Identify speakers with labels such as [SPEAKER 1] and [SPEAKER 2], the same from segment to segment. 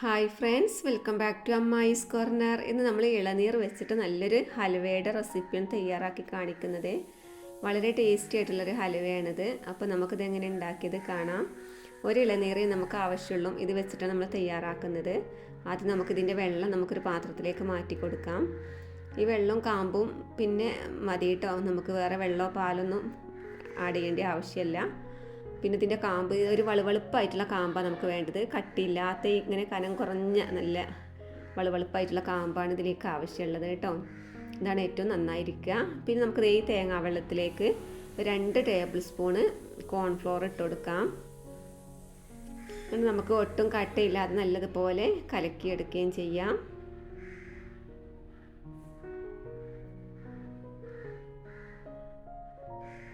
[SPEAKER 1] Hi friends welcome back to അമ്മായിസ് corner ഇന്ന് നമ്മൾ ഇളനീർ വെച്ചിട്ട് നല്ലൊരു ഹലുവയുടെ റെസിപ്പിയാണ് തയ്യാറാക്കി കാണിക്കുന്നത്. വളരെ ടേസ്റ്റി ആയിട്ടുള്ളൊരു ഹലുവയാണിത് അപ്പോൾ നമുക്കിത് എങ്ങനെ ഉണ്ടാക്കിയത് കാണാം. ഒരു ഇളനീരേ നമുക്ക് ആവശ്യമുള്ളൂ. ഇത് വെച്ചിട്ടാണ് നമ്മൾ തയ്യാറാക്കുന്നത്. ആദ്യം നമുക്കിതിന്റെ വെള്ളം നമുക്കൊരു പാത്രത്തിലേക്ക് മാറ്റി കൊടുക്കാം. ഈ വെള്ളവും കാമ്പും പിന്നെ മതി കേട്ടോ നമുക്ക് വേറെ വെള്ളമോ പാലൊന്നും ആഡ് ചെയ്യേണ്ട ആവശ്യമില്ല. പിന്നെ ഇതിന്റെ കാമ്പ് ഒരു വളുവളുപ്പായിട്ടുള്ള കാമ്പാണ് നമുക്ക് വേണ്ടത്. കട്ടിയില്ലാത്ത ഇങ്ങനെ കനം കുറഞ്ഞ നല്ല വളുവളുപ്പായിട്ടുള്ള കാമ്പാണ് ഇതിലേക്ക് ആവശ്യമുള്ളത് കേട്ടോ. ഇതാണ് ഏറ്റവും നന്നായിരിക്കുക. പിന്നെ നമുക്ക് ഈ തേങ്ങാ വെള്ളത്തിലേക്ക് രണ്ട് ടേബിൾ സ്പൂണ് കോൺഫ്ലോർ ഇട്ട് കൊടുക്കാം. നമുക്ക് ഒട്ടും കട്ടയില്ലാതെ നല്ലതുപോലെ കലക്കിയെടുക്കുകയും ചെയ്യാം.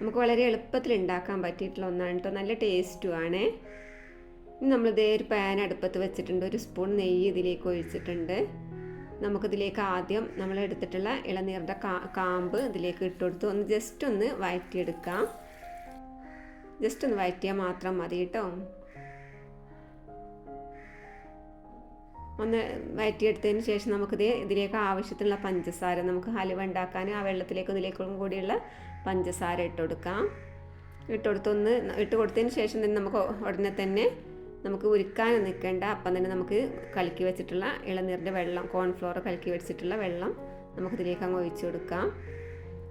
[SPEAKER 1] നമുക്ക് വളരെ എളുപ്പത്തിൽ ഉണ്ടാക്കാൻ പറ്റിയിട്ടുള്ള ഒന്നാണ് കേട്ടോ. നല്ല ടേസ്റ്റും ആണ്. ഇനി നമ്മളിതേ ഒരു പാൻ അടുപ്പത്ത് വെച്ചിട്ടുണ്ട്. ഒരു സ്പൂൺ നെയ്യ് ഇതിലേക്ക് ഒഴിച്ചിട്ടുണ്ട്. നമുക്കിതിലേക്ക് ആദ്യം നമ്മൾ എടുത്തിട്ടുള്ള ഇളനീറിന്റെ കാമ്പ് ഇതിലേക്ക് ഇട്ട് കൊടുത്ത്. ഒന്ന് ജസ്റ്റ് ഒന്ന് വഴറ്റിയെടുക്കാം ജസ്റ്റ് ഒന്ന് വഴറ്റിയാൽ മാത്രം മതി കേട്ടോ. ഒന്ന് വഴറ്റിയെടുത്തതിന് ശേഷം നമുക്കിത് ഇതിലേക്ക് ആവശ്യത്തിനുള്ള പഞ്ചസാര നമുക്ക് ഹലുവ ഉണ്ടാക്കാൻ ആ വെള്ളത്തിലേക്കും ഇതിലേക്കും കൂടിയുള്ള പഞ്ചസാര ഇട്ട് കൊടുക്കാം ഇട്ട് കൊടുത്തൊന്ന് ഇട്ട് കൊടുത്തതിന് ശേഷം തന്നെ നമുക്ക് ഉടനെ തന്നെ നമുക്ക് ഉരുക്കാൻ നിൽക്കേണ്ട. അപ്പം തന്നെ നമുക്ക് കലക്കി വെച്ചിട്ടുള്ള ഇളനീറിന്റെ വെള്ളം കോൺഫ്ലോർ കലക്കി വെച്ചിട്ടുള്ള വെള്ളം നമുക്കിതിലേക്ക് അങ്ങ് ഒഴിച്ചു കൊടുക്കാം.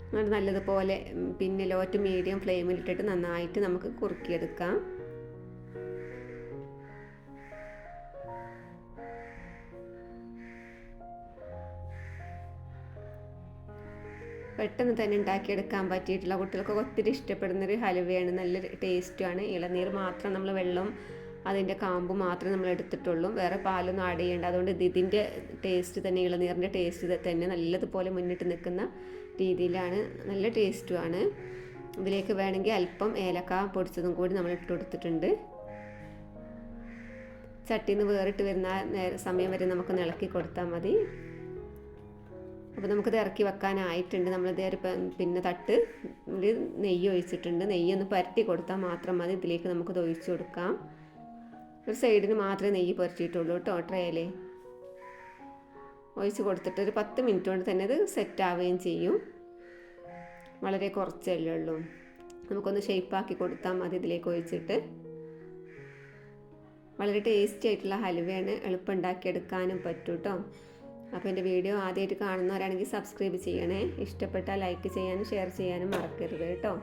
[SPEAKER 1] എന്നിട്ട് നല്ലതുപോലെ പിന്നെ ലോ ടു മീഡിയം ഫ്ലെയിമിലിട്ടിട്ട് നന്നായിട്ട് നമുക്ക് കുറുക്കിയെടുക്കാം. പെട്ടെന്ന് തന്നെ ഉണ്ടാക്കിയെടുക്കാൻ പറ്റിയിട്ടുള്ള കുട്ടികൾക്കൊക്കെ ഒത്തിരി ഇഷ്ടപ്പെടുന്ന ഒരു ഹലുവയാണ് നല്ല ടേസ്റ്റുമാണ് ഇളനീർ മാത്രം നമ്മൾ വെള്ളം അതിന്റെ കാമ്പ് മാത്രം നമ്മൾ എടുത്തിട്ടുള്ളൂ. വേറെ പാലൊന്നും ആഡ് ചെയ്യേണ്ട. അതുകൊണ്ട് ഇത് ഇതിന്റെ ടേസ്റ്റ് തന്നെ ഇളനീറിന്റെ ടേസ്റ്റ് തന്നെ നല്ലതുപോലെ മുന്നിട്ട് നിൽക്കുന്ന രീതിയിലാണ് നല്ല ടേസ്റ്റുമാണ് ഇതിലേക്ക് വേണമെങ്കിൽ അല്പം ഏലക്ക പൊടിച്ചതും കൂടി നമ്മൾ ഇട്ട് കൊടുത്തിട്ടുണ്ട്. ചട്ടിന്ന് വേറിട്ട് വരുന്ന സമയം വരെ നമുക്ക് ഇളക്കി കൊടുത്താൽ മതി. അപ്പോൾ നമുക്കിത് ഇറക്കി വെക്കാനായിട്ടുണ്ട്. നമ്മളിത് ഒരു പിന്നെ തട്ട് നെയ്യ് ഒഴിച്ചിട്ടുണ്ട്. നെയ്യ് ഒന്ന് പരട്ടി കൊടുത്താൽ മാത്രം മതി. ഇതിലേക്ക് നമുക്കിത് ഒഴിച്ചു കൊടുക്കാം. ഒരു സൈഡിന് മാത്രമേ നെയ്യ് പുരട്ടിയിട്ടുള്ളൂ കേട്ടോ ട്രേയിൽ ഒഴിച്ച് കൊടുത്തിട്ട് ഒരു പത്ത് മിനിറ്റ് കൊണ്ട് തന്നെ ഇത് സെറ്റ് ആവുകയും ചെയ്യും. വളരെ കുറച്ചല്ലേ ഉള്ളൂ. നമുക്കൊന്ന് ഷേപ്പാക്കി കൊടുത്താൽ മതി ഇതിലേക്ക് ഒഴിച്ചിട്ട്. വളരെ ടേസ്റ്റി ആയിട്ടുള്ള ഹലുവയാണ് എളുപ്പം ഉണ്ടാക്കിയെടുക്കാനും പറ്റും കേട്ടോ. അപ്പോൾ എന്റെ വീഡിയോ ആദ്യമായിട്ട് കാണുന്നവരാണെങ്കിൽ സബ്സ്ക്രൈബ് ചെയ്യണേ. ഇഷ്ടപ്പെട്ടാൽ ലൈക്ക് ചെയ്യാനും ഷെയർ ചെയ്യാനും മറക്കരുത് കേട്ടോ.